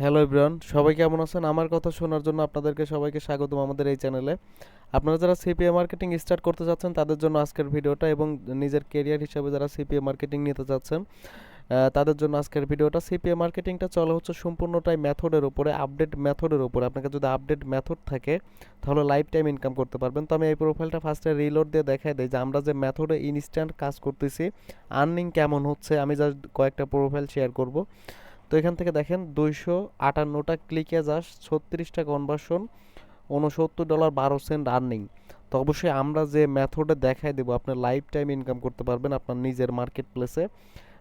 Hello everyone সবাই কেমন আছেন? আমার কথা শোনার জন্য আপনাদেরকে সবাইকে স্বাগতম আমাদের এই চ্যানেলে আপনারা যারা সিপিএ মার্কেটিং স্টার্ট করতে চাচ্ছেন তাদের জন্য আজকের ভিডিওটা এবং নিজের কেরিয়ার হিসাবে যারা সিপিএ মার্কেটিং নিতে চাচ্ছেন তাদের জন্য আজকের ভিডিওটা। সিপিএ মার্কেটিংটা চলে হচ্ছে সম্পূর্ণটাই মেথডের উপরে আপডেট মেথডের উপরে। আপনাকে যদি আপডেট মেথড থাকে, তাহলে লাইফ টাইম ইনকাম করতে পারবেন। তো আমি এই প্রোফাইলটা ফার্স্টে রিলোড দিয়ে দেখাই দিই যে আমরা যে মেথডে ইনস্ট্যান্ট কাজ করতেছি আর্নিং কেমন হচ্ছে, আমি জাস্ট কয়েকটা প্রোফাইল শেয়ার করব। তো এখান থেকে দেখেন দুইশো আটান্নটা ক্লিকে জাস্ট ছত্রিশটা কনভার্সন উনসত্তর ডলার বারো সেন্ট আর্নিং তো অবশ্যই আমরা যে মেথডে দেখাই দেবো আপনার লাইফ টাইম ইনকাম করতে পারবেন আপনার নিজের মার্কেট প্লেসে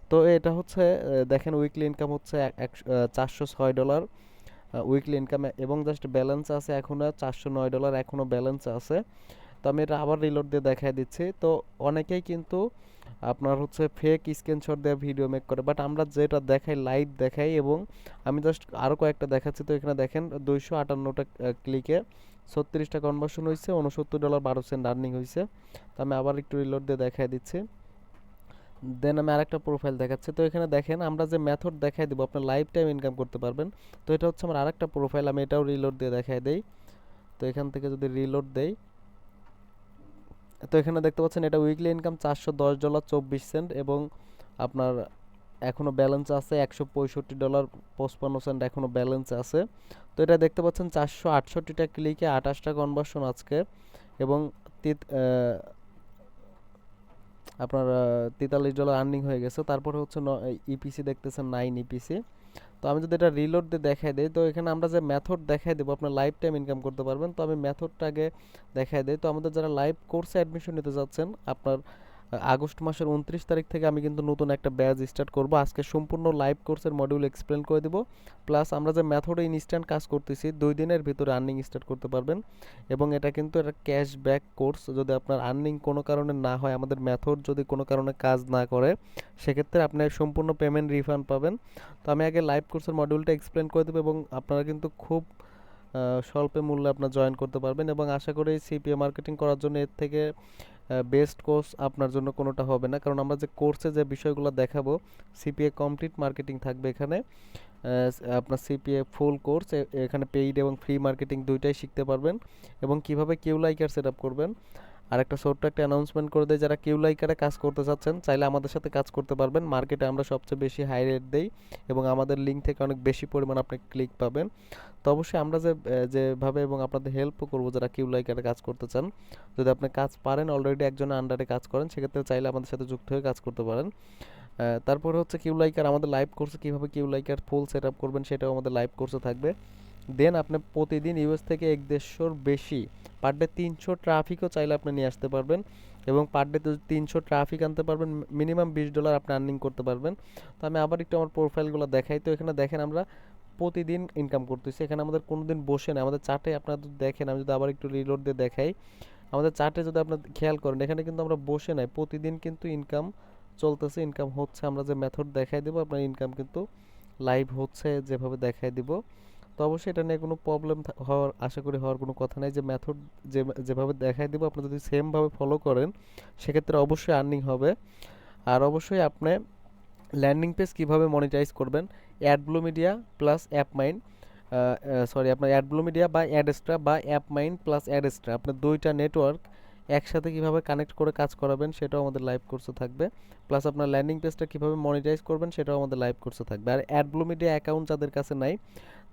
তো এটা হচ্ছে দেখেন উইকলি ইনকাম হচ্ছে চারশো ছয় ডলার উইকলি ইনকাম এবং জাস্ট ব্যালেন্স আছে এখনও চারশো নয় ডলার এখনও ব্যালেন্স আছে। তো আমি এটা আবার রিলোড দিয়ে দেখাই দিচ্ছি। তো অনেকেই কিন্তু আপনার হচ্ছে ফেক স্ক্রিনশট দেওয়া ভিডিও মেক করে। বাট আমরা যেটা দেখাই লাইভ দেখাই এবং আমি জাস্ট আরও কয়েকটা দেখাচ্ছি। তো এখানে দেখেন, দুইশো আটান্নটা ক্লিকে ছত্রিশটা কনভার্সন হয়েছে উনসত্তর ডলার বারো সেন্ট আর্নিং হয়েছে তো আমি আবার একটু রিলোড দিয়ে দেখাই দিচ্ছি। দেন আমি আরেকটা প্রোফাইল দেখাচ্ছি। তো এখানে দেখেন, আমরা যে মেথড দেখাই দেবো আপনার লাইফ টাইম ইনকাম করতে পারবেন। তো এটা হচ্ছে আমার আরেকটা প্রোফাইল আমি এটাও রিলোড দিয়ে দেখাই দেই। তো এখান থেকে যদি রিলোড দেই তো এখানে দেখতে পাচ্ছেন এটা উইকলি ইনকাম চারশো দশ ডলার চব্বিশ সেন্ট এবং আপনার এখনও ব্যালেন্স আছে একশো পঁয়ষট্টি ডলার পঁচপান্ন সেন্ট এখনও ব্যালেন্স আছে। তো এটা দেখতে পাচ্ছেন চারশো আটষট্টিটা ক্লিকে আঠাশটা কনভার্সন আজকে এবং আপনার তেতাল্লিশ ডলার আর্নিং হয়ে গেছে। তারপরে হচ্ছে ইপিসি দেখতেছেন নাইন ইপিসি তো আমি যদি এটা রিলোড দিয়ে দেখাই দিই, তো এখানে আমরা যে মেথড দেখাই দেবো, আপনার লাইফ টাইম ইনকাম করতে পারবেন। তো আমি মেথডটা আগে দেখাই দিই। তো আমাদের যারা লাইভ কোর্সে অ্যাডমিশন নিতে যাচ্ছেন, আপনার আগস্ট মাসের উনত্রিশ তারিখ থেকে আমি কিন্তু নতুন একটা ব্যাচ স্টার্ট করব। আজকে সম্পূর্ণ লাইভ কোর্সের মডিউল এক্সপ্লেন করে দেবো। প্লাস আমরা যে মেথডে ইনস্ট্যান্ট কাজ করতেছি, দুই দিনের ভিতরে আর্নিং স্টার্ট করতে পারবেন। এবং এটা কিন্তু এটা ক্যাশব্যাক কোর্স যদি আপনার আর্নিং কোনো কারণে না হয়, আমাদের মেথড যদি কোনো কারণে কাজ না করে, সেক্ষেত্রে আপনি সম্পূর্ণ পেমেন্ট রিফান্ড পাবেন। তো আমি আগে লাইভ কোর্সের মডিউলটা এক্সপ্লেন করে দেবো এবং আপনারা কিন্তু খুব স্বল্পে মূল্যে আপনার জয়েন করতে পারবেন। এবং আশা করি সিপিএ মার্কেটিং করার জন্য এর থেকে বেস্ট কোর্স আপনার জন্য কোনোটা হবে না। কারণ আমরা যে কোর্সে যে বিষয়গুলো দেখাবো সিপিএ কমপ্লিট মার্কেটিং থাকবে এখানে। আপনার সিপিএ ফুল কোর্স এখানে পেইড এবং ফ্রি মার্কেটিং দুইটাই শিখতে পারবেন। এবং কীভাবে কিউ লাইকার সেট আপ করবেন আর একটা ছোট্ট একটা অ্যানাউন্সমেন্ট করে দেয় যারা কিউ লাইকারে কাজ করতে চাচ্ছেন, চাইলে আমাদের সাথে কাজ করতে পারবেন। মার্কেটে আমরা সবচেয়ে বেশি হাই রেট দেই এবং আমাদের লিঙ্ক থেকে অনেক বেশি পরিমাণ আপনি ক্লিক পাবেন। তো অবশ্যই আমরা যে যেভাবে এবং আপনাদের হেল্পও করব যারা কিউ লাইকারে কাজ করতে চান, যদি আপনি কাজ পারেন অলরেডি একজনের আন্ডারে কাজ করেন, সেক্ষেত্রে চাইলে আমাদের সাথে যুক্ত হয়ে কাজ করতে পারেন। তারপরে হচ্ছে কিউ লাইকার আমাদের লাইভ কোর্সে কীভাবে কিউ লাইকার ফুল সেট আপ করবেন, সেটাও আমাদের লাইভ কোর্সে থাকবে। দেন আপনি প্রতিদিন ইউএস থেকে এক দেড়শোর বেশি পার ডে তিনশো ট্রাফিকও চাইলে আপনি নিয়ে আসতে পারবেন এবং পার ডে তিনশো ট্রাফিক আনতে পারবেন মিনিমাম বিশ ডলার আপনি আর্নিং করতে পারবেন। তো আমি আবার একটু আমার প্রোফাইলগুলো দেখাই। তো এখানে দেখেন আমরা প্রতিদিন ইনকাম করতেছি। এখানে আমাদের কোনো দিন বসে না আমাদের চার্টে আপনারা যদি দেখেন, আমি যদি আবার একটু রিলোড দিয়ে দেখাই। আমাদের চার্টে যদি আপনার খেয়াল করেন, এখানে কিন্তু আমরা বসে নাই। প্রতিদিন কিন্তু ইনকাম চলতেছে ইনকাম হচ্ছে আমরা যে মেথড দেখাই দেবো, আপনার ইনকাম কিন্তু লাইভ হচ্ছে যেভাবে দেখাই দিব। তো অবশ্যই এটা নিয়ে কোনো প্রবলেম হওয়ার, আশা করি হওয়ার কোনো কথা নেই। যে মেথড যে যেভাবে দেখাই দেবো, আপনি যদি সেমভাবে ফলো করেন, সেক্ষেত্রে অবশ্যই আর্নিং হবে। আর অবশ্যই আপনি ল্যান্ডিং পেজ কীভাবে মনিটাইজ করবেন Adblue media plus app mind sorry আপনার অ্যাডব্লু মিডিয়া বা অ্যাডস্ট্রা বা অ্যাপ মাইন্ড প্লাস অ্যাডস্ট্রা আপনার দুইটা নেটওয়ার্ক একসাথে কীভাবে কানেক্ট করে কাজ করাবেন, সেটাও আমাদের লাইভ কোর্সে থাকবে। প্লাস আপনার ল্যান্ডিং পেজটা কীভাবে মনিটাইজ করবেন, সেটাও আমাদের লাইভ কোর্সে থাকবে। আর অ্যাডব্লু মিডিয়া অ্যাকাউন্ট যাদের কাছে নাই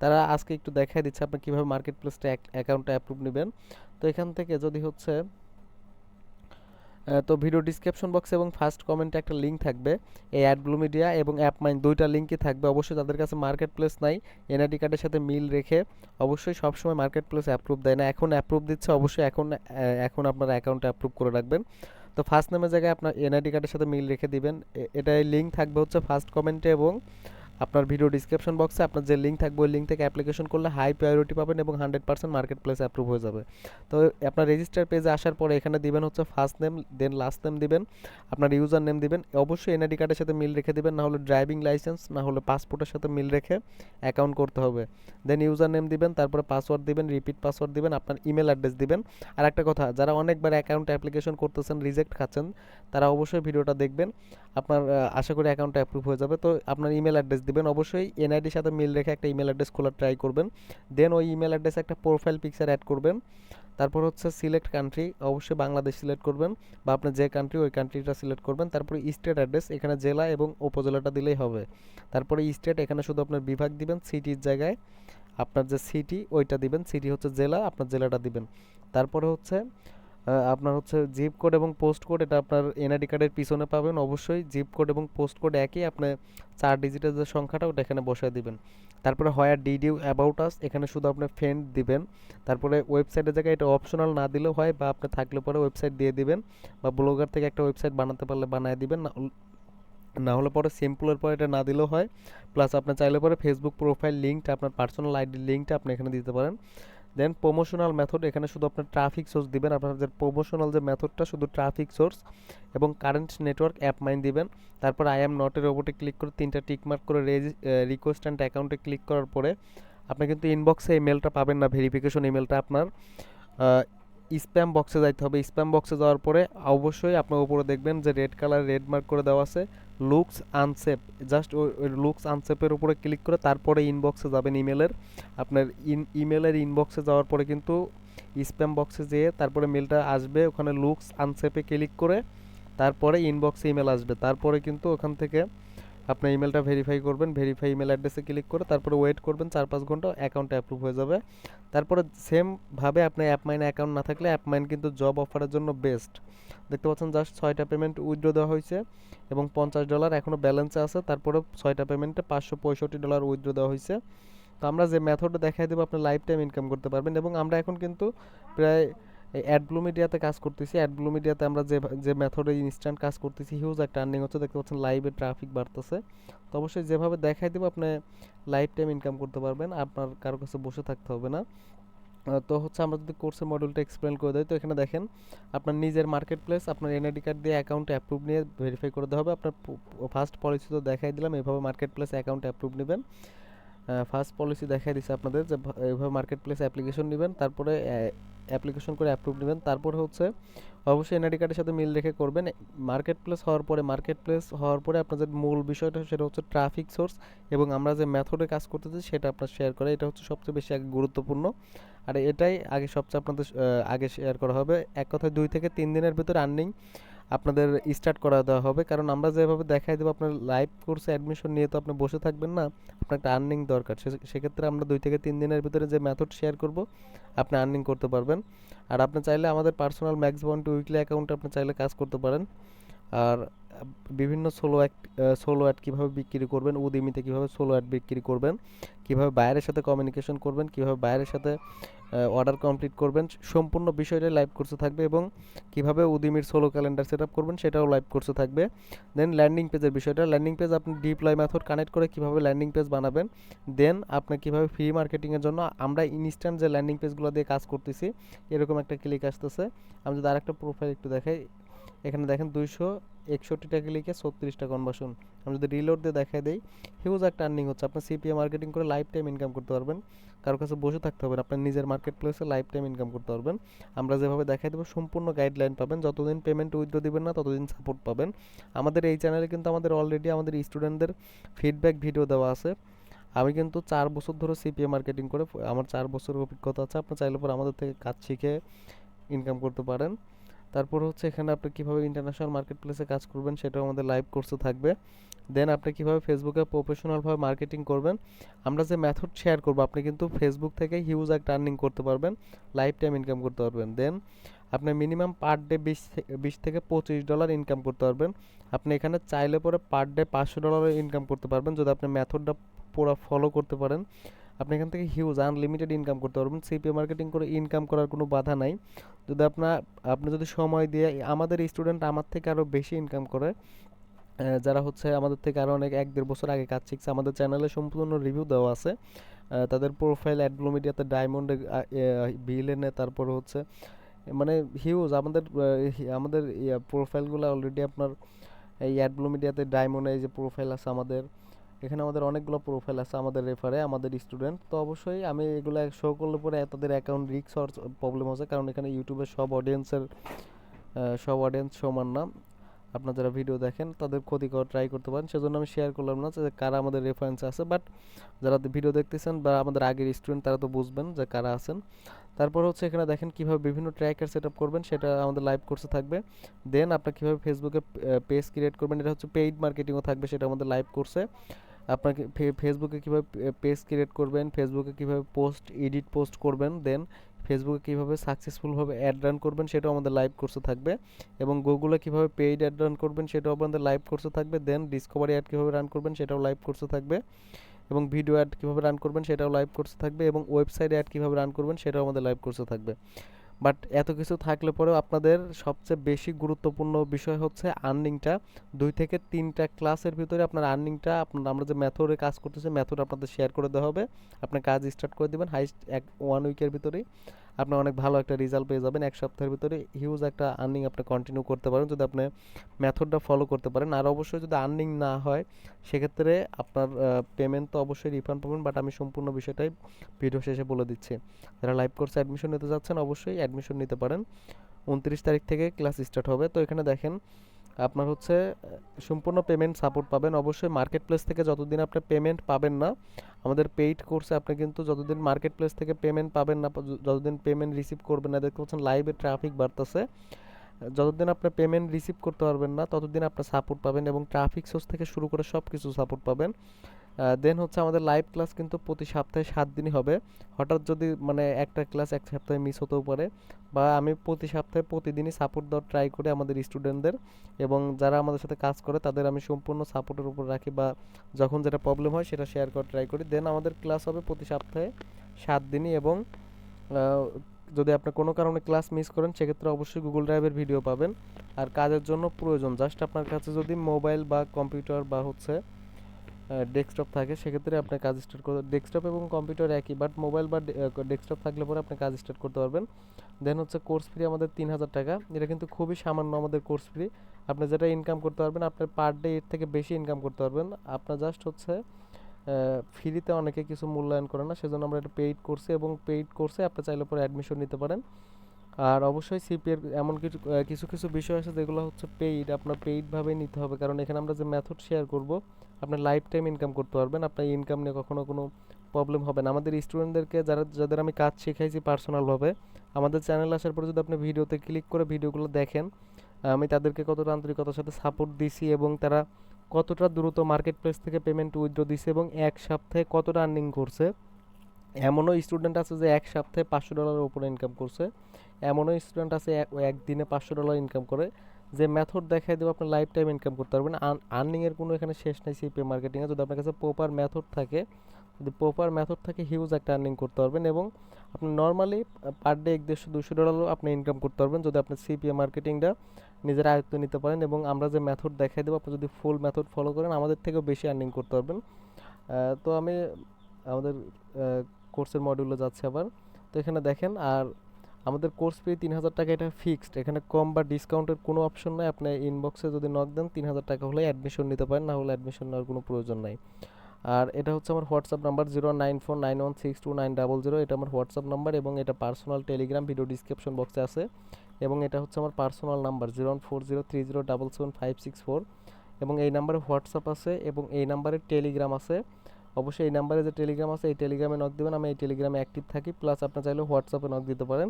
তারা আজকে একটু দেখাই দিচ্ছে আপনি কীভাবে মার্কেট প্লেসটা অ্যাকাউন্টটা অ্যাপ্রুভ নেবেন। তো এখান থেকে যদি হচ্ছে তো ভিডিও ডিসক্রিপশন বক্স এবং ফার্স্ট কমেন্টে একটা লিঙ্ক থাকবে। এই অ্যাডব্লু মিডিয়া এবং অ্যাপ মাইন দুইটা লিঙ্কই থাকবে। অবশ্যই তাদের কাছে মার্কেট প্লেস নাই এনআইডি কার্ডের সাথে মিল রেখে অবশ্যই সবসময় মার্কেট প্লেস অ্যাপ্রুভ দেয় না। এখন অ্যাপ্রুভ দিচ্ছে, অবশ্যই এখন এখন আপনার অ্যাকাউন্টে অ্যাপ্রুভ করে রাখবেন। তো ফার্স্ট নামের জায়গায় আপনার এনআইডি কার্ডের সাথে মিল রেখে দিবেন। এ- এটা লিঙ্ক থাকবে হচ্ছে ফার্স্ট কমেন্টে এবং আপনার ভিডিও ডিসক্রিপশন বক্সে আপনার যে লিঙ্ক থাকবে, ওই লিঙ্ক থেকে অ্যাপ্লিকেশন করলে হাই প্রায়োরিটি পাবেন এবং hundred percent market place approve হয়ে যাবে। তো আপনার রেজিস্টার পেজে আসার পরে এখানে দিবেন হচ্ছে first name then last name দিবেন, আপনার ইউজার নেম দিবেন, অবশ্যই এনআইডি কার্ডের সাথে মিল রেখে দিবেন, না হলে ড্রাইভিং লাইসেন্স না হলে পাসপোর্টের সাথে মিল রেখে অ্যাকাউন্ট করতে হবে। দেন ইউজার নেম দিবেন, তারপরে পাসওয়ার্ড দিবেন রিপিট পাসওয়ার্ড দিবেন, আপনার ইমেল অ্যাড্রেস দিবেন। আর একটা কথা, যারা অনেকবার অ্যাকাউন্ট অ্যাপ্লিকেশন করতেছেন রিজেক্ট খাচ্ছেন, তারা অবশ্যই ভিডিওটা দেখবেন। আপনার আশা করি অ্যাকাউন্টটা অ্যাপ্রুভ হয়ে যাবে। তো আপনার ইমেল অ্যাড্রেস দিবেন, অবশ্যই এনআইডির সাথে মিল রেখে একটা ইমেল অ্যাড্রেস খোলার ট্রাই করবেন। দেন ওই ইমেল অ্যাড্রেসে একটা প্রোফাইল পিকচার অ্যাড করবেন। তারপর হচ্ছে সিলেক্ট কান্ট্রি অবশ্যই বাংলাদেশ সিলেক্ট করবেন বা আপনি যে কান্ট্রি ওই কান্ট্রিটা সিলেক্ট করবেন। তারপরে স্টেট অ্যাড্রেস এখানে জেলা এবং উপজেলাটা দিলেই হবে। তারপরে স্টেট এখানে শুধু আপনার বিভাগ দিবেন সিটির জায়গায়। আপনার যে সিটি ওইটা দিবেন। সিটি হচ্ছে জেলা, আপনার জেলাটা দিবেন। তারপরে হচ্ছে আপনার হচ্ছে জিপ কোড এবং পোস্ট কোড এটা আপনার এনআইডি কার্ডের পিছনে পাবেন। অবশ্যই জিপ কোড এবং পোস্ট কোড একই, আপনি চার ডিজিটের যে সংখ্যাটা ওটা এখানে বসায় দিবেন। তারপরে where did you about us এখানে শুধু আপনি ফ্রেন্ড দিবেন। তারপরে ওয়েবসাইটের জায়গায় এটা অপশনাল না দিলেও হয় বা আপনি থাকলে পরে ওয়েবসাইট দিয়ে দিবেন বা ব্লগার থেকে একটা ওয়েবসাইট বানাতে পারলে বানায় দিবেন। না হলে পরে সিম্পলের পরে এটা না দিলেও হয়। প্লাস আপনি চাইলে পরে ফেসবুক প্রোফাইল লিঙ্কটা আপনার পার্সোনাল আইডির লিঙ্কটা আপনি এখানে দিতে পারেন। দেন প্রমোশনাল মেথড এখানে শুধু আপনার ট্রাফিক সোর্স দিবেন আপনাদের প্রমোশনাল যে মেথডটা শুধু ট্রাফিক সোর্স এবং কারেন্ট নেটওয়ার্ক অ্যাপ মাইন দিবেন। তারপর আই অ্যাম নটের ওপরে ক্লিক করে তিনটা টিকমার্ক করে রিকোয়েস্ট অ্যান্ড অ্যাকাউন্টে ক্লিক করার পরে, আপনি কিন্তু ইনবক্সে ইমেলটা পাবেন না ভেরিফিকেশন ইমেলটা আপনার। স্প্যাম বক্সে যাইতে হবে। স্প্যাম বক্সে যাওয়ার পরে অবশ্যই আপনার উপরে দেখবেন যে রেড কালার রেড মার্ক করে দেওয়া আছে। লুকস আনসেপ জাস্ট ওই লুকস আনসেপের উপরে ক্লিক করে তারপরে ইনবক্সে যাবেন ইমেলের আপনার ইন ইমেলের ইনবক্সে যাওয়ার পরে কিন্তু স্প্যাম বক্সে যেয়ে তারপরে মেলটা আসবে। ওখানে লুকস আনসেপে ক্লিক করে তারপরে ইনবক্সে ইমেল আসবে। তারপরে কিন্তু ওখান থেকে আপনার ইমেলটা ভেরিফাই করবেন ভেরিফাই ইমেল অ্যাড্রেসে ক্লিক করে তারপরে ওয়েট করবেন চার পাঁচ ঘণ্টা অ্যাকাউন্টে অ্যাপ্রুভ হয়ে যাবে। তারপরে সেমভাবে আপনার অ্যাপ মাইন অ্যাকাউন্ট না থাকলে অ্যাপ মাইন কিন্তু জব অফারের জন্য বেস্ট দেখতে পাচ্ছেন জাস্ট ছয়টা পেমেন্ট উইথড্র দেওয়া হয়েছে এবং পঞ্চাশ ডলার এখনও ব্যালেন্সে আছে, তারপরে ছয়টা পেমেন্টে পাঁচশো পঁয়ষট্টি ডলার উইথড্র দেওয়া হয়েছে। তো আমরা যে মেথডটা দেখাই দেবো, আপনি লাইফ টাইম ইনকাম করতে পারবেন এবং আমরা এখন কিন্তু প্রায় এই অ্যাডব্লু মিডিয়াতে কাজ করতেছি। অ্যাডব্লু মিডিয়াতে আমরা যে যে মেথডে ইনস্ট্যান্ট কাজ করতেছি হিউজ একটা আর্নিং হচ্ছে। দেখতে পাচ্ছেন লাইভে ট্রাফিক বাড়তেছে। তো অবশ্যই যেভাবে দেখাই দেবো, আপনি লাইফ টাইম ইনকাম করতে পারবেন। আপনার কারও কাছে বসে থাকতে হবে না। তো হচ্ছে আমরা যদি কোর্সের মডেলটা এক্সপ্লেন করে দিই, তো এখানে দেখেন, আপনার নিজের মার্কেট প্লেস আপনার এনআইডি কার্ড দিয়ে অ্যাকাউন্ট অ্যাপ্রুভ নিয়ে ভেরিফাই করে দেওয়া হবে। আপনার ফার্স্ট পলিসি তো দেখাই দিলাম, এভাবে মার্কেট প্লেস অ্যাকাউন্টে অ্যাপ্রুভ নেবেন। ফার্স্ট পলিসি দেখাই দিচ্ছে আপনাদের যে এইভাবে মার্কেট প্লেস অ্যাপ্লিকেশন নেবেন, তারপরে অ্যাপ্লিকেশন করে অ্যাপ্রুভ নেবেন। তারপরে হচ্ছে, অবশ্যই এনআইডি কার্ডের সাথে মিল রেখে করবেন। মার্কেট প্লেস হওয়ার পরে মার্কেট প্লেস হওয়ার পরে আপনার যে মূল বিষয়টা সেটা হচ্ছে ট্রাফিক সোর্স এবং আমরা যে মেথডে কাজ করতেছি, সেটা আপনার শেয়ার করা। এটা হচ্ছে সবচেয়ে বেশি আগে গুরুত্বপূর্ণ। আর এটাই আগে সবচেয়ে আপনাদের আগে শেয়ার করা হবে। এক কথায় দুই থেকে তিন দিনের ভিতরে আর্নিং আপনাদের স্টার্ট করা দেওয়া হবে। কারণ আমরা যেভাবে দেখাই দেবো, আপনার লাইভ কোর্সে অ্যাডমিশন নিয়ে তো আপনি বসে থাকবেন না, আপনার একটা আর্নিং দরকার। সেক্ষেত্রে আমরা দুই থেকে তিন দিনের ভিতরে যে মেথড শেয়ার করব, আপনি আর্নিং করতে পারবেন। আর আপনি চাইলে আমাদের পার্সোনাল ম্যাক্স বন্ড উইকলি অ্যাকাউন্টে আপনি চাইলে কাজ করতে পারেন। আর বিভিন্ন সোলো অ্যাড সোলো অ্যাড কীভাবে বিক্রি করবেন উদিমিতে কীভাবে সোলো অ্যাড বিক্রি করবেন, কীভাবে বাইরের সাথে কমিউনিকেশন করবেন, কীভাবে বাইরের সাথে অর্ডার কমপ্লিট করবেন, সম্পূর্ণ বিষয়টাই লাইভ কোর্সে থাকবে এবং কীভাবে উদিমির সোলো ক্যালেন্ডার সেট আপ করবেন সেটাও লাইভ কোর্সে থাকবে। দেন ল্যান্ডিং পেজের বিষয়টা ল্যান্ডিং পেজ আপনি ডিপ্লয় মেথড কানেক্ট করে কীভাবে ল্যান্ডিং পেজ বানাবেন দেন আপনি কীভাবে ফ্রি মার্কেটিংয়ের জন্য, আমরা ইনস্ট্যান্ট যে ল্যান্ডিং পেজগুলো দিয়ে কাজ করতেছি, এরকম একটা ক্লিক আসতেছে। আমি যদি আরেকটা প্রোফাইল একটু দেখাই এখানে দেখেন দুইশো একষট্টি টাকা লিখে ছত্রিশটা কনভার্সন আমি যদি রিলোড দিয়ে দেখাই দিই হিউজ একটা আর্নিং হচ্ছে। আপনার সিপিএ মার্কেটিং করে লাইফ টাইম ইনকাম করতে পারবেন। কারোর কাছে বসে থাকতে হবে আপনার নিজের মার্কেট প্লেসে লাইফ টাইম ইনকাম করতে পারবেন। আমরা যেভাবে দেখাই দেবো, সম্পূর্ণ গাইডলাইন পাবেন। যতদিন পেমেন্ট উইথড্র দিবেন না, ততদিন সাপোর্ট পাবেন। আমাদের এই চ্যানেলে কিন্তু আমাদের অলরেডি আমাদের স্টুডেন্টদের ফিডব্যাক ভিডিও দেওয়া আছে। আমি কিন্তু চার বছর ধরে সিপিএ মার্কেটিং করে, আমার চার বছরের অভিজ্ঞতা আছে। আপনি চাইলে পর আমাদের থেকে কাজ শিখে ইনকাম করতে পারেন। তারপর হচ্ছে এখানে আপনি কীভাবে ইন্টারন্যাশনাল মার্কেট প্লেসে কাজ করবেন সেটাও আমাদের লাইভ কোর্সে থাকবে। দেন আপনি কীভাবে ফেসবুকে প্রফেশনালভাবে মার্কেটিং করবেন, আমরা যে মেথড শেয়ার করব, আপনি কিন্তু ফেসবুক থেকে হিউজ একটা আর্নিং করতে পারবেন লাইফ টাইম ইনকাম করতে পারবেন। দেন আপনি মিনিমাম পার ডে বিশ বিশ থেকে পঁচিশ ডলার ইনকাম করতে পারবেন। আপনি এখানে চাইলে পরে পার ডে পাঁচশো ডলার ইনকাম করতে পারবেন যদি আপনি মেথডটা পুরো ফলো করতে পারেন। আপনি এখান থেকে হিউজ আনলিমিটেড ইনকাম করতে পারবেন। সিপিএ মার্কেটিং করে ইনকাম করার কোনো বাধা নাই। যদি আপনার আপনি যদি সময় দিয়ে, আমাদের স্টুডেন্ট আমার থেকে আরও বেশি ইনকাম করে যারা হচ্ছে আমাদের থেকে আরও অনেক এক দেড় বছর আগে কাজ শিখছে, আমাদের চ্যানেলে সম্পূর্ণ রিভিউ দেওয়া আছে। তাদের প্রোফাইল অ্যাডব্লো মিডিয়াতে ডায়মন্ডে বিলেনে তারপর হচ্ছে মানে হিউজ আমাদের আমাদের প্রোফাইলগুলো অলরেডি আপনার এই অ্যাডব্লো মিডিয়াতে ডায়মন্ডে যে প্রোফাইল আছে আমাদের। এখানে আমাদের অনেকগুলো প্রোফাইল আছে আমাদের রেফারে আমাদের স্টুডেন্ট তো অবশ্যই আমি এগুলো শো করলে পরে তাদের অ্যাকাউন্ট রিক্স হওয়ার প্রবলেম আছে কারণ এখানে ইউটিউবের সব অডিয়েন্সের সব অডিয়েন্স সমান না। আপনার যারা ভিডিও দেখেন, তাদের ক্ষতি করার ট্রাই করতে পারেন। সেজন্য আমি শেয়ার করলাম না যে কারা আমাদের রেফারেন্স আছে বাট যারা ভিডিও দেখতেছেন বা আমাদের আগের স্টুডেন্ট তারা তো বুঝবেন যে কারা আছেন। তারপর হচ্ছে এখানে দেখেন কীভাবে বিভিন্ন ট্র্যাকার সেট আপ করবেন, সেটা আমাদের লাইভ কোর্সে থাকবে। দেন আপনার কীভাবে ফেসবুকে পেজ ক্রিয়েট করবেন, এটা হচ্ছে পেইড মার্কেটিংও থাকবে সেটা আমাদের লাইভ কোর্সে আপনাকে ফেসবুকে কীভাবে পেজ ক্রিয়েট করবেন ফেসবুকে কীভাবে পোস্ট এডিট পোস্ট করবেন দেন ফেসবুকে কীভাবে সাকসেসফুলভাবে অ্যাড রান করবেন সেটাও আমাদের লাইভ কোর্সে থাকবে এবং গুগলে কীভাবে পেইড অ্যাড রান করবেন সেটাও আমাদের লাইভ কোর্সে থাকবে দেন ডিসকভারি অ্যাড কীভাবে রান করবেন সেটাও লাইভ কোর্সে থাকবে এবং ভিডিও অ্যাড কীভাবে রান করবেন সেটাও লাইভ কোর্সে থাকবে এবং ওয়েবসাইট অ্যাড কীভাবে রান করবেন সেটাও আমাদের লাইভ কোর্সে থাকবে। বাট এত কিছু থাকলে পরেও আপনাদের সবচেয়ে বেশি গুরুত্বপূর্ণ বিষয় হচ্ছে আর্নিংটা। দুই থেকে তিনটা ক্লাসের ভিতরে আপনার আর্নিংটা, আপনার আমরা যে মেথডে কাজ করতেছি মেথড আপনাদের শেয়ার করে দেওয়া হবে। আপনার কাজ স্টার্ট করে দেবেন হাইস্ট এক ওয়ান উইকের ভিতরেই। আপনি অনেক ভালো একটা রেজাল্ট পেয়ে যাবেন। এক সপ্তাহের ভিতরে হিউজ একটা আর্নিং আপনি কন্টিনিউ করতে পারেন। যদি আপনি মেথডটা ফলো করতে পারেন। আর অবশ্যই যদি আর্নিং না হয়, সেক্ষেত্রে আপনার পেমেন্ট তো অবশ্যই রিফান্ড পাবেন। বাট আমি সম্পূর্ণ বিষয়টাই ভিডিও শেষে বলে দিচ্ছি। যারা লাইভ কোর্সে অ্যাডমিশন নিতে যাচ্ছেন, অবশ্যই অ্যাডমিশন নিতে পারেন। উনত্রিশ তারিখ থেকে ক্লাস স্টার্ট হবে। তো এখানে দেখেন আপনার হচ্ছে সম্পূর্ণ পেমেন্ট সাপোর্ট পাবেন। অবশ্যই মার্কেট প্লেস থেকে যতদিন আপনি পেমেন্ট পাবেন না, আমাদের পেইড কোর্সে আপনি কিন্তু যতদিন মার্কেট প্লেস থেকে পেমেন্ট পাবেন না যতদিন পেমেন্ট রিসিভ করবেন না, দেখতে পাচ্ছেন লাইভে ট্রাফিক বাড়তেছে। যতদিন আপনি পেমেন্ট রিসিভ করতে পারবেন না, ততদিন আপনি সাপোর্ট পাবেন এবং ট্রাফিক সোর্স থেকে শুরু করে সব কিছু সাপোর্ট পাবেন। দেন হচ্ছে আমাদের লাইভ ক্লাস কিন্তু প্রতি সপ্তাহে সাত দিনই হবে। হঠাৎ যদি মানে একটা ক্লাস এক সপ্তাহে মিস হতেও পারে বা আমি প্রতি সপ্তাহে প্রতিদিনই সাপোর্ট দেওয়ার ট্রাই করি আমাদের স্টুডেন্টদের এবং যারা আমাদের সাথে কাজ করে তাদের আমি সম্পূর্ণ সাপোর্টের উপর রাখি বা যখন যেটা প্রবলেম হয় সেটা শেয়ার করার ট্রাই করি। দেন আমাদের ক্লাস হবে প্রতি সপ্তাহে সাত দিনই এবং যদি আপনি কোনো কারণে ক্লাস মিস করেন সেক্ষেত্রে অবশ্যই গুগল ড্রাইভের ভিডিও পাবেন। আর কাজের জন্য প্রয়োজন জাস্ট আপনার কাছে যদি মোবাইল বা কম্পিউটার বা হচ্ছে ডেস্কটপ থাকে, সেক্ষেত্রে আপনি কাজ স্টার্ট করতে ডেস্কটপ এবং কম্পিউটার একই বাট মোবাইল বা ডেস্কটপ থাকলে পরে আপনি কাজ স্টার্ট করতে পারবেন। দেন হচ্ছে কোর্স ফ্রি আমাদের তিন হাজার টাকা। এটা কিন্তু খুবই সামান্য আমাদের কোর্স ফ্রি আপনি যেটা ইনকাম করতে পারবেন, আপনার পার ডে এর থেকে বেশি ইনকাম করতে পারবেন। আপনার জাস্ট হচ্ছে ফ্রিতে অনেকে কিছু মূল্যায়ন করে না, সেজন্য আমরা এটা পেইড কোর্সে এবং পেইড কোর্সে আপনি চাইলে পরে অ্যাডমিশন নিতে পারেন। আর অবশ্যই সিপিএর এমন কিছু কিছু কিছু বিষয় আছে যেগুলো হচ্ছে পেইড আপনার পেইডভাবেই নিতে হবে। কারণ এখানে আমরা যে মেথড শেয়ার করব, আপনার লাইফ টাইম ইনকাম করতে পারবেন। আপনার ইনকাম নিয়ে কখনো কোনো প্রবলেম হবে না। আমাদের স্টুডেন্টদেরকে যারা, যাদের আমি কাজ শিখাইছি পার্সোনালভাবে আমাদের চ্যানেল আসার পর যদি আপনি ভিডিওতে ক্লিক করে ভিডিওগুলো দেখেন, আমি তাদেরকে কতটা আন্তরিকতার সাথে সাপোর্ট দিছি এবং তারা কতটা দ্রুত মার্কেট প্লেস থেকে পেমেন্ট উইথড্র দিছে এবং এক সপ্তাহে কতটা আর্নিং করছে এমনও স্টুডেন্ট আছে যে এক সপ্তাহে পাঁচশো ডলারের উপরে ইনকাম করছে। এমনও স্টুডেন্ট আছে একদিনে পাঁচশো ডলার ইনকাম করে। যে মেথড দেখাই দেবো, আপনার লাইফ টাইম ইনকাম করতে পারবেন। আর্নিংয়ের কোনো এখানে শেষ নেই সিপি মার্কেটিংয়ে যদি আপনার কাছে প্রপার মেথড থাকে, যদি প্রপার মেথড থাকে হিউজ একটা আর্নিং করতে পারবেন এবং আপনি নর্মালি পার ডে এক দেড়শো দুশো ডলারও আপনি ইনকাম করতে পারবেন যদি আপনি সিপিএ মার্কেটিংটা নিজের আয়ত্ত নিতে পারেন এবং আমরা যে মেথড দেখাই দেবো, আপনি যদি ফুল মেথড ফলো করেন, আমাদের থেকেও বেশি আর্নিং করতে পারবেন। তো আমি আমাদের কোর্সের মডিউলে যাচ্ছে আবার। তো এখানে দেখেন, আর আমাদের কোর্স ফি তিন হাজার টাকা, এটা ফিক্সড এখানে কম বা ডিসকাউন্টের কোনো অপশন নাই। আপনি ইনবক্সে যদি নক দেন তিন হাজার টাকা হলে অ্যাডমিশন নিতে পারেন, না হলে অ্যাডমিশন নেওয়ার কোনো প্রয়োজন নাই। আর এটা হচ্ছে আমার WhatsApp number zero nine four nine one six two nine double zero এটা আমার হোয়াটসঅ্যাপ নাম্বার এবং এটা পার্সোনাল টেলিগ্রাম ভিডিও ডিসক্রিপশন বক্সে আছে। এবং এটা হচ্ছে আমার personal number zero one four zero three zero double seven five six four এবং এই নাম্বারে হোয়াটসঅ্যাপ আছে এবং এই নাম্বারে টেলিগ্রাম আছে। অবশ্যই এই নাম্বারে যে টেলিগ্রাম আছে, এই টেলিগ্রামে নক দেবেন। আমি এই টেলিগ্রামে অ্যাক্টিভ থাকি প্লাস আপনার চাইলে হোয়াটসঅ্যাপে নক দিতে পারেন।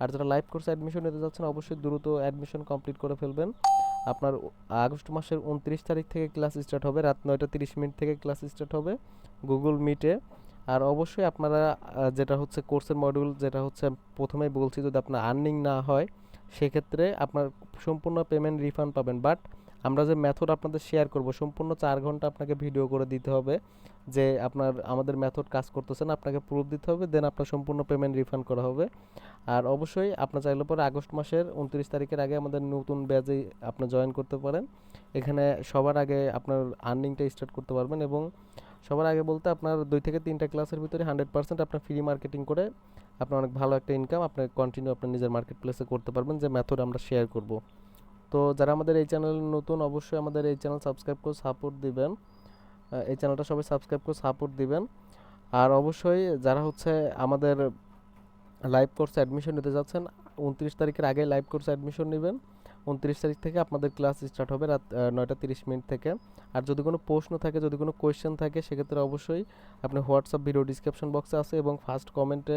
আর যারা লাইভ কোর্সে অ্যাডমিশন নিতে যাচ্ছেন, অবশ্যই দ্রুত অ্যাডমিশন কমপ্লিট করে ফেলবেন। আপনার আগস্ট মাসের উনত্রিশ তারিখ থেকে ক্লাস স্টার্ট হবে। রাত নয়টা তিরিশ মিনিট থেকে ক্লাস স্টার্ট হবে গুগল মিটে আর অবশ্যই আপনারা যেটা হচ্ছে কোর্সের মডিউল যেটা হচ্ছে প্রথমেই বলছি, যদি আপনার আর্নিং না হয়, সেক্ষেত্রে আপনার সম্পূর্ণ পেমেন্ট রিফান্ড পাবেন। বাট আমরা যে মেথড আপনাদের শেয়ার করব, সম্পূর্ণ চার ঘণ্টা আপনাকে ভিডিও করে দিতে হবে। যে আপনার, আমাদের মেথড কাজ করতেছেন আপনাকে প্রুফ দিতে হবে দেন আপনার সম্পূর্ণ পেমেন্ট রিফান্ড করা হবে। আর অবশ্যই আপনার চাইলে পরে আগস্ট মাসের উনত্রিশ তারিখের আগে আমাদের নতুন ব্যাজে আপনি জয়েন করতে পারেন। এখানে সবার আগে আপনার আর্নিংটা স্টার্ট করতে পারবেন এবং সবার আগে বলতে আপনার দুই থেকে তিনটা ক্লাসের ভিতরে হান্ড্রেড পার্সেন্ট আপনার ফ্রি মার্কেটিং করে আপনার অনেক ভালো একটা ইনকাম আপনি কন্টিনিউ আপনার নিজের মার্কেট প্লেসে করতে পারবেন, যে মেথড আমরা শেয়ার করব। তো যারা আমাদের এই চ্যানেল নতুন, অবশ্যই আমাদের এই চ্যানেল সাবস্ক্রাইব করে সাপোর্ট দিবেন। এই চ্যানেলটা সবাই সাবস্ক্রাইব করে সাপোর্ট দিবেন। আর অবশ্যই যারা হচ্ছে আমাদের লাইভ কোর্সে অ্যাডমিশন নিতে যাচ্ছেন, উনত্রিশ তারিখের আগে লাইভ কোর্সে অ্যাডমিশন নেবেন। উনত্রিশ তারিখ থেকে আপনাদের ক্লাস স্টার্ট হবে রাত নয়টা তিরিশ মিনিট থেকে। আর যদি কোনো প্রশ্ন থাকে, যদি কোনো কোয়েশ্চেন থাকে, সেক্ষেত্রে অবশ্যই আপনি হোয়াটসঅ্যাপ ভিডিও ডিসক্রিপশন বক্সে আছে এবং ফার্স্ট কমেন্টে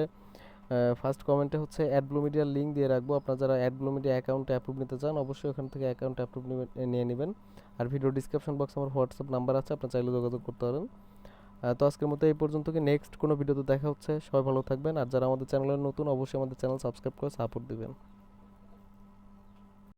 ফার্স্ট কমেন্টে হচ্ছে অ্যাড ব্লু মিডিয়ার লিঙ্ক দিয়ে রাখব। আপনারা যারা অ্যাড ব্লু মিডিয়া অ্যাকাউন্টে অ্যাপ্রুভ নিতে চান, অবশ্যই ওখান থেকে অ্যাকাউন্ট অ্যাপ্রুভ নিয়ে নেবেন। আর ভিডিও ডিসক্রিপশন বক্স আমার হোয়াটসঅ্যাপ নাম্বার আছে, আপনার চাইলে যোগাযোগ করতে পারেন। তো আজকের মতো এই পর্যন্ত কি? নেক্সট কোনো ভিডিওতে দেখা হচ্ছে। সবাই ভালো থাকবেন। আর যারা আমাদের চ্যানেলে নতুন, অবশ্যই আমাদের চ্যানেল সাবস্ক্রাইব করে সাপোর্ট দিবেন।